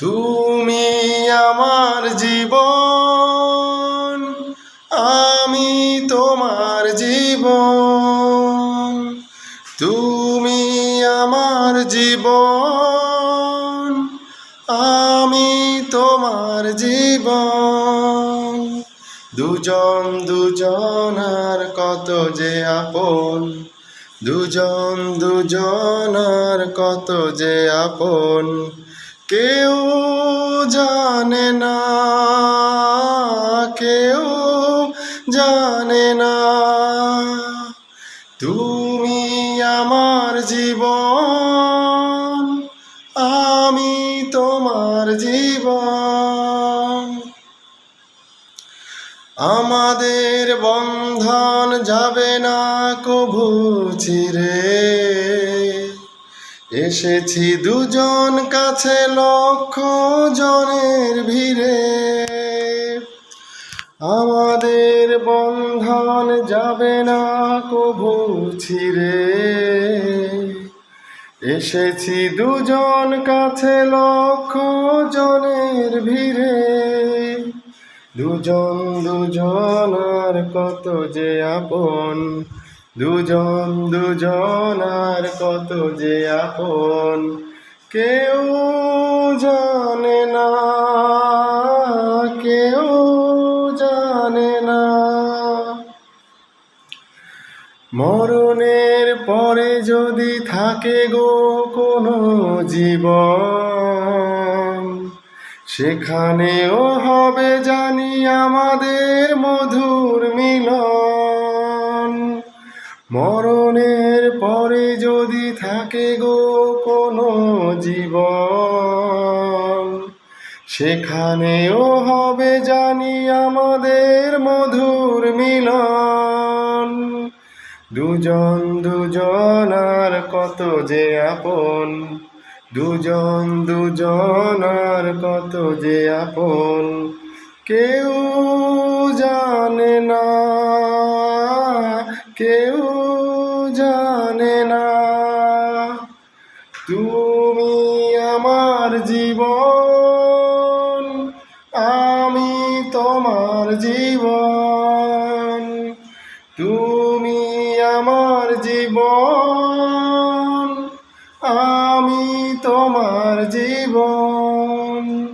তুমি আমার জীবন, আমি তোমার জীবন। তুমি আমার জীবন, আমি তোমার জীবন। দুজন দুজনার কত যে আপন, দুজন দুজনার কত যে আপন। কেউ জানে না, কেউ জানে না। তুমি আমার জীবন, আমি তোমার জীবন। আমাদের বন্ধন যাবে না কভু ছিড়ে এসেছি দুজন কাছে লক্ষ জনের ভিড়ে। আমাদের বন্ধন যাবে না কভু ছিড়ে। এসেছি দুজন কাছে লক্ষ জনের ভিড়ে। দুজন দুজন আর কত যে আপন। দুজন দুজন আর কত যে আপন, কেউ জানে না, কেউ জানে না। মরণের পরে যদি থাকে গো কোনো জীবন, সেখানেও হবে জানি আমাদের মধুর মিলন। মরণের পরে যদি থাকে গো কোনো জীবন, সেখানেও হবে জানি আমাদের মধুর মিলন। দুজন দুজন আর কত যে আপন, দুজন দুজন আর কত যে আপন, কেউ জানে না, কেউ জানে না। তুমি আমার জীবন, আমি তোমার জীবন। তুমি আমার জীবন, আমি তোমার জীবন।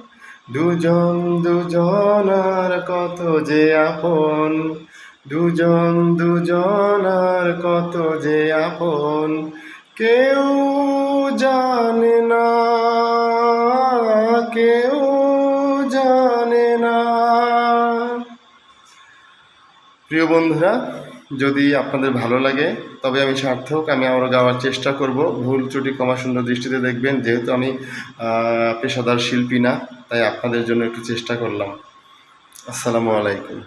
দুজন দুজন আর কত যে আপন দুজন দুজন আর কত যে আপন, কেউ জানে না, কেউ জানে না। প্রিয় বন্ধুরা, যদি আপনাদের ভালো লাগে, তবে আমি সার্থক, আমি আরও গাওয়ার চেষ্টা করব। ভুল ত্রুটি কমা সুন্দর দৃষ্টিতে দেখবেন, যেহেতু আমি পেশাদার শিল্পী না, তাই আপনাদের জন্য একটু চেষ্টা করলাম। আসসালামু আলাইকুম।